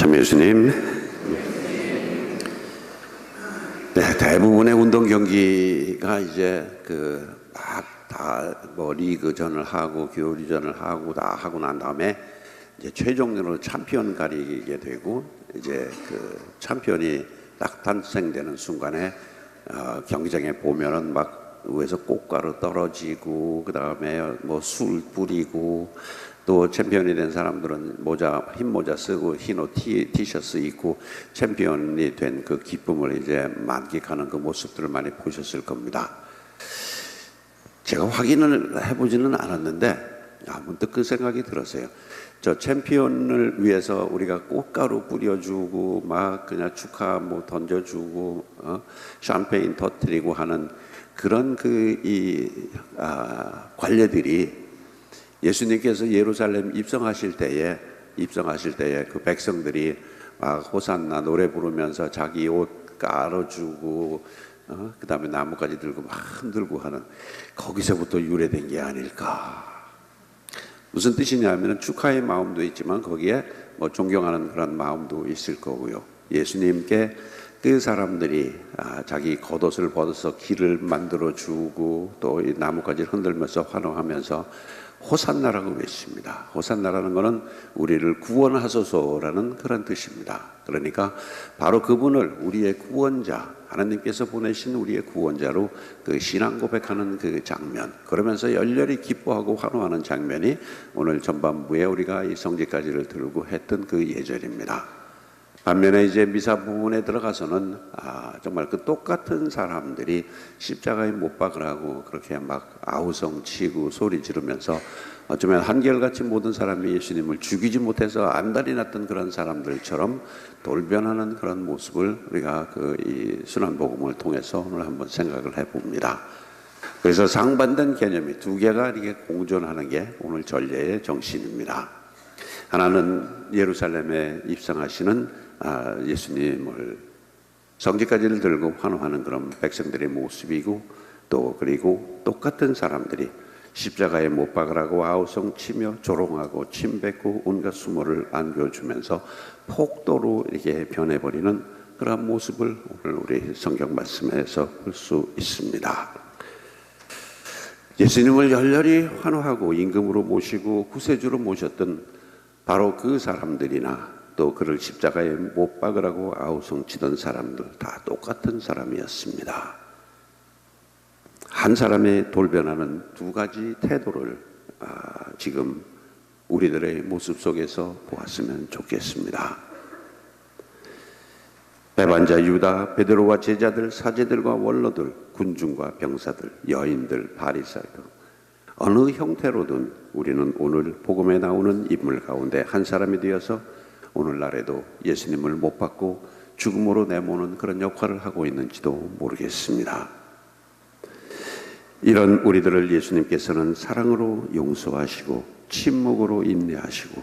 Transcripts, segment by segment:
참 예수님. 네, 대부분의 운동 경기가 이제 그 막 다뭐 리그전을 하고 교류전을 하고 다 하고 난 다음에 이제 최종적으로 챔피언 가리게 되고 이제 그 챔피언이 딱 탄생되는 순간에 어, 경기장에 보면은 막위 에서 꽃가루 떨어지고 그 다음에 뭐 술 뿌리고 또 챔피언이 된 사람들은 모자 흰 모자 쓰고 흰옷 티, 티셔츠 입고 챔피언이 된 그 기쁨을 이제 만끽하는 그 모습들을 많이 보셨을 겁니다. 제가 확인을 해보지는 않았는데 아, 문득 그 생각이 들었어요. 저 챔피언을 위해서 우리가 꽃가루 뿌려주고 막 그냥 축하 뭐 던져주고 어? 샴페인 터트리고 하는 그런 그이 아, 관례들이 예수님께서 예루살렘 입성하실 때에 입성하실 때에 그 백성들이 막 호산나 노래 부르면서 자기 옷 깔아주고 어? 그 다음에 나뭇가지 들고 막 흔들고 하는 거기서부터 유래된 게 아닐까. 무슨 뜻이냐면 축하의 마음도 있지만 거기에 뭐 존경하는 그런 마음도 있을 거고요. 예수님께 그 사람들이 아, 자기 겉옷을 벗어서 길을 만들어 주고 또 이 나뭇가지를 흔들면서 환호하면서 호산나라고 외칩니다. 호산나라는 것은 우리를 구원하소서라는 그런 뜻입니다. 그러니까 바로 그분을 우리의 구원자, 하나님께서 보내신 우리의 구원자로 그 신앙 고백하는 그 장면, 그러면서 열렬히 기뻐하고 환호하는 장면이 오늘 전반부에 우리가 이 성지까지를 들고 했던 그 예절입니다. 반면에 이제 미사 부분에 들어가서는 아, 정말 그 똑같은 사람들이 십자가에 못 박으라고 그렇게 막 아우성 치고 소리 지르면서 어쩌면 한결같이 모든 사람이 예수님을 죽이지 못해서 안달이 났던 그런 사람들처럼 돌변하는 그런 모습을 우리가 그 이 순환복음을 통해서 오늘 한번 생각을 해봅니다. 그래서 상반된 개념이 두 개가 이렇게 공존하는 게 오늘 전례의 정신입니다. 하나는 예루살렘에 입성하시는 아, 예수님을 성지까지를 들고 환호하는 그런 백성들의 모습이고 또 그리고 똑같은 사람들이 십자가에 못 박으라고 아우성 치며 조롱하고 침 뱉고 온갖 수모를 안겨주면서 폭도로 이렇게 변해버리는 그런 모습을 오늘 우리 성경 말씀에서 볼 수 있습니다. 예수님을 열렬히 환호하고 임금으로 모시고 구세주로 모셨던 바로 그 사람들이나 또 그를 십자가에 못 박으라고 아우성 치던 사람들 다 똑같은 사람이었습니다. 한 사람의 돌변하는 두 가지 태도를 아, 지금 우리들의 모습 속에서 보았으면 좋겠습니다. 배반자 유다, 베드로와 제자들, 사제들과 원로들, 군중과 병사들, 여인들, 바리사이들 어느 형태로든 우리는 오늘 복음에 나오는 인물 가운데 한 사람이 되어서 오늘날에도 예수님을 못 받고 죽음으로 내모는 그런 역할을 하고 있는지도 모르겠습니다. 이런 우리들을 예수님께서는 사랑으로 용서하시고 침묵으로 인내하시고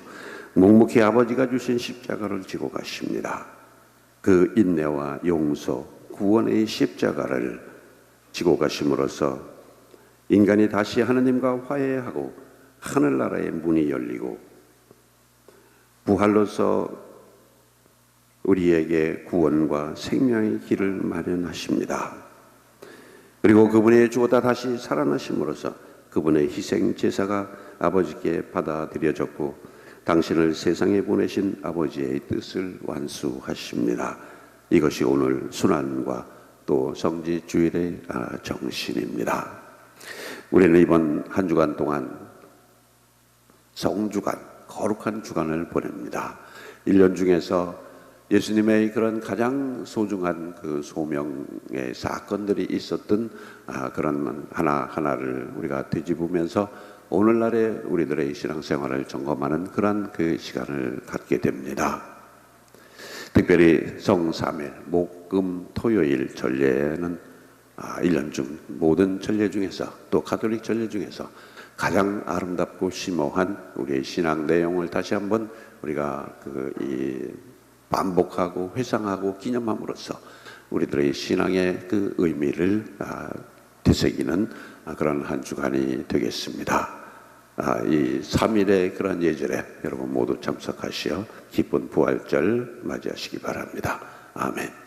묵묵히 아버지가 주신 십자가를 지고 가십니다. 그 인내와 용서, 구원의 십자가를 지고 가심으로써 인간이 다시 하나님과 화해하고 하늘나라의 문이 열리고 부활로서 우리에게 구원과 생명의 길을 마련하십니다. 그리고 그분의 죽었다 다시 살아나심으로써 그분의 희생 제사가 아버지께 받아들여졌고 당신을 세상에 보내신 아버지의 뜻을 완수하십니다. 이것이 오늘 순환과 또 성지 주일의 아, 정신입니다. 우리는 이번 한 주간 동안 성주간 거룩한 주간을 보냅니다. 1년 중에서 예수님의 그런 가장 소중한 그 소명의 사건들이 있었던 아, 그런 하나 하나를 우리가 뒤집으면서 오늘날의 우리들의 신앙생활을 점검하는 그러한 그 시간을 갖게 됩니다. 특별히 성삼일 목 금 토요일 전례는 아, 1년 중 모든 전례 중에서 또 가톨릭 전례 중에서 가장 아름답고 심오한 우리의 신앙 내용을 다시 한번 우리가 그이 반복하고 회상하고 기념함으로써 우리들의 신앙의 그 의미를 아, 되새기는 그런 한 주간이 되겠습니다. 아, 이 3일의 그런 예절에 여러분 모두 참석하시어 기쁜 부활절 맞이하시기 바랍니다. 아멘.